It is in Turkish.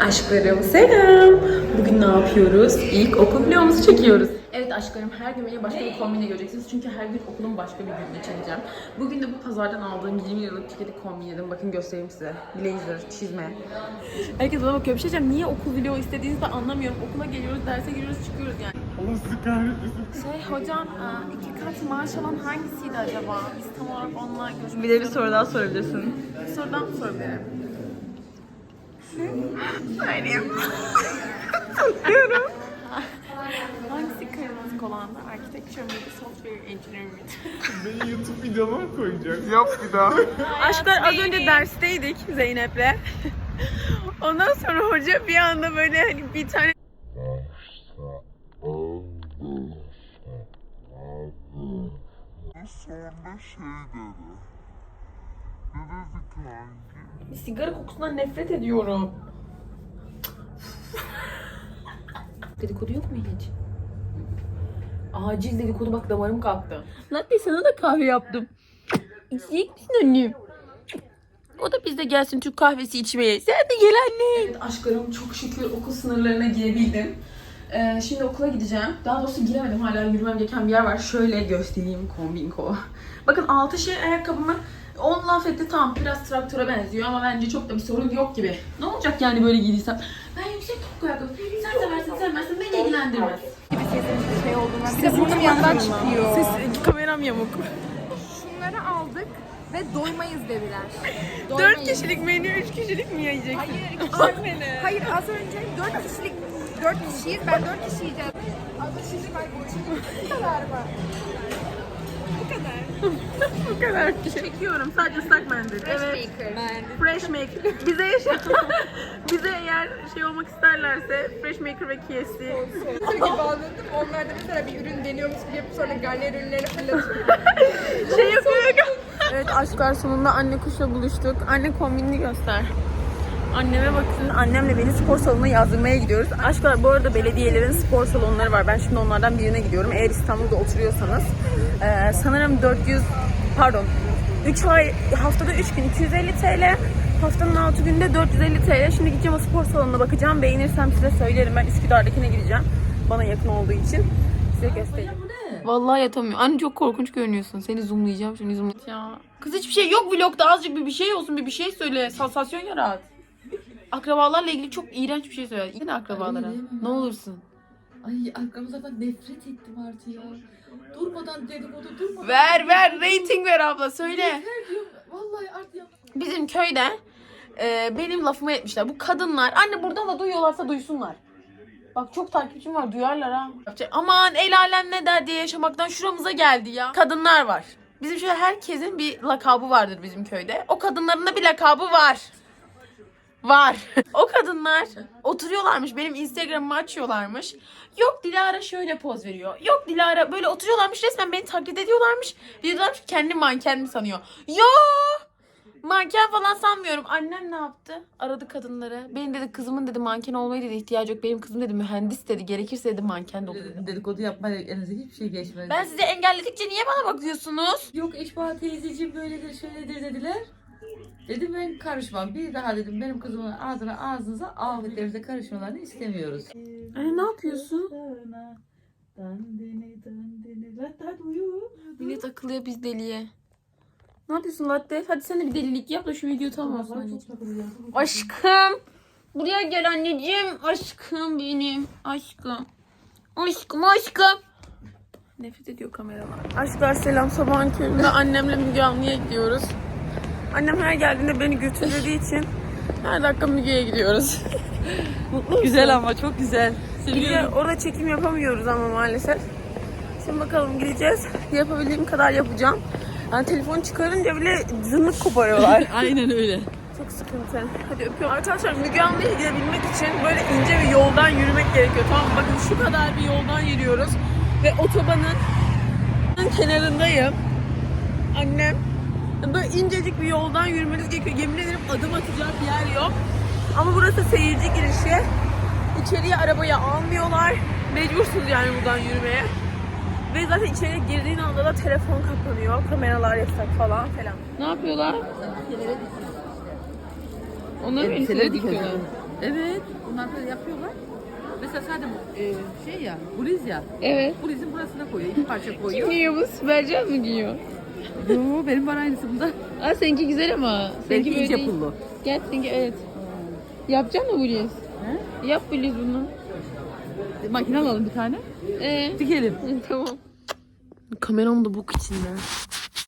Aşklarım selam. Bugün ne yapıyoruz? İlk okul vlogumuzu çekiyoruz. Evet aşklarım her gün beni başka bir kombinle göreceksiniz. Çünkü her gün okulun başka bir gününde çekeceğim. Bugün de bu pazardan aldığım 20 liralık tiketi kombinledim. Bakın göstereyim size. Blazer, çizme. Herkes bana bakıyor. Bir şey diyeceğim. Niye okul vlogu istediğinizi de anlamıyorum. Okula geliyoruz, derse giriyoruz, çıkıyoruz yani. Allah sizi kahretmesin. Şey hocam e, iki kat maaş alan hangisiydi acaba? Biz tam olarak onunla görüşmek Bir de bir soru daha sorabilirsin. Bir sorudan mı sorabilirim? Söyleyeyim. Soruyorum. Hangisi kırmızı olandı? Architecture mıydı? Software engineer miydi? Beni YouTube videoma mı koyacak? Yok bir daha. Aşklar az önce dersteydik Zeynep'le. Ondan sonra hoca bir anda böyle hani bir tane Sonra şey dedi. Kanki? sigara kokusundan nefret ediyorum. dedikodu yok mu hiç? Acil dedikodu bak damarım kalktı. Latte sana da kahve yaptım. İçecek misin annem? O da bizde gelsin Türk kahvesi içmeye. Sen de gel anne. Evet aşklarım çok şükür okul sınırlarına girebildim. Ee, şimdi okula gideceğim. Daha doğrusu giremedim. Hala yürümem gereken bir yer var. Şöyle göstereyim kombinko. Bakın altı şey ayakkabımı 10 laf etti tamam biraz traktöre benziyor ama bence çok da bir sorun yok gibi. Ne olacak yani böyle giydiysem? Ben yüksek topuk ayakkabı. Sen seversin sevmezsin beni ilgilendirmez. İşte burnum yandan çıkıyor. Ses, kameram yamuk. Şunları aldık ve doymayız dediler. 4 kişilik menü 3 kişilik mi yiyeceksin? Hayır, hayır az önce 4 kişilik 4 kişiyiz. Ben 4 kişi yiyeceğim. Şimdi ben bu kadar mı? Bu kadar çekiyorum. Sadece ıslak mendil. Evet. Fresh maker. Bize yaşa. Bize eğer şey olmak isterlerse Fresh maker ve KFC. gibi anladım. Onlar da mesela bir ürün deniyormuş gibi yapıp sonra garnier ürünlerini fırlatıyor. şey yapıyor. evet aşklar sonunda anne kuşla buluştuk. Anne kombinini göster. Anneme bakın. Annemle beni spor salonuna yazdırmaya gidiyoruz. Aşklar bu arada belediyelerin spor salonları var. Ben şimdi onlardan birine gidiyorum. Eğer İstanbul'da oturuyorsanız. Ee, sanırım 400 pardon 3 ay haftada 3 gün 250 TL. Haftanın 6 günde 450 TL. Şimdi gideceğim o spor salonuna bakacağım. Beğenirsem size söylerim. Ben Üsküdar'dakine gideceğim. Bana yakın olduğu için. Size göstereyim. Vallahi yatamıyorum. Anne çok korkunç görünüyorsun. Seni zoomlayacağım şimdi zoomlayacağım. Ya. Kız hiçbir şey yok vlogda. Azıcık bir, bir şey olsun. Bir bir şey söyle. Sansasyon yarat. Akrabalarla ilgili çok iğrenç bir şey söyle. Yine akrabalara. Ne olursun. Ay arkamızdan nefret ettim artık ya. Durmadan dedikodu durmadan. Ver ver. Rating ver abla. Söyle. Yeter diyorum. Vallahi artık ya. Bizim köyde e, benim lafımı etmişler. Bu kadınlar. Anne buradan da duyuyorlarsa duysunlar. Bak çok takipçim var. Duyarlar ha. Aman el alem ne der diye yaşamaktan şuramıza geldi ya. Kadınlar var. Bizim şöyle herkesin bir lakabı vardır bizim köyde. O kadınların da bir lakabı var. Var. o kadınlar oturuyorlarmış. Benim Instagram'ımı açıyorlarmış. Yok Dilara şöyle poz veriyor. Yok Dilara böyle oturuyorlarmış. Resmen beni taklit ediyorlarmış. Diyorlarmış ki kendi manken mi sanıyor. Yo! Manken falan sanmıyorum. Annem ne yaptı? Aradı kadınları. Benim dedi kızımın dedi manken olmaya dedi ihtiyacı yok. Benim kızım dedi mühendis dedi. Gerekirse dedi manken de olur dedi. Dedikodu yapmayla elinize hiçbir şey geçmedi. Ben sizi engelledikçe niye bana bakıyorsunuz? Yok Eşba teyzeciğim böyledir şöyledir dediler. Dedim ben karışmam. Bir daha dedim benim kızımın ağzına ağzınıza afetlerinize karışmalarını istemiyoruz. Anne ne yapıyorsun? Millet akıllıya biz deliye. Ne yapıyorsun Latte? Hadi sen de bir delilik yap da şu video tam olsun anneciğim. Aşkım. Buraya gel anneciğim. Aşkım benim. Aşkım. Aşkım aşkım. Nefret ediyor kameralar. Aşklar selam sabahın köründe annemle Müge Anlı'ya gidiyoruz. Annem her geldiğinde beni götürdüğü için her dakika Müge'ye gidiyoruz. Mutlu musun? Güzel ama çok güzel. Gideceğiz. Orada çekim yapamıyoruz ama maalesef. Şimdi bakalım gideceğiz. Yapabildiğim kadar yapacağım. Yani telefonu çıkarınca bile zırnık koparıyorlar. Aynen öyle. Çok sıkıntı. Hadi öpüyorum. Arkadaşlar Müge Anlı'ya gidebilmek için böyle ince bir yoldan yürümek gerekiyor. Tamam mı? Bakın şu kadar bir yoldan yürüyoruz. Ve otobanın kenarındayım. Annem böyle incecik bir yoldan yürümeniz gerekiyor. Yemin ederim adım atacak bir yer yok. Ama burası seyirci girişi. İçeriye arabayı almıyorlar. Mecbursunuz yani buradan yürümeye. Ve zaten içeriye girdiğin anda da telefon kapanıyor. Kameralar yasak falan filan. Ne yapıyorlar? Onları elbiseleri dikiyorlar. Evet. Onlar böyle yapıyorlar. Mesela sadece bu, e, şey ya, bluz ya. Evet. Bluzun burasına koyuyor. iki parça koyuyor. Giyiyor bu Sibelcan mı giyiyor? Yo, benim var aynısı bunda. Aa seninki güzel ama. Seninki Belki böyle ince değil. pullu. Gel seninki evet. Yapacak mı bluz? Yap bluz bunu. Makine alalım bir tane. Ee, Dikelim. tamam. Kameram da bok içinde.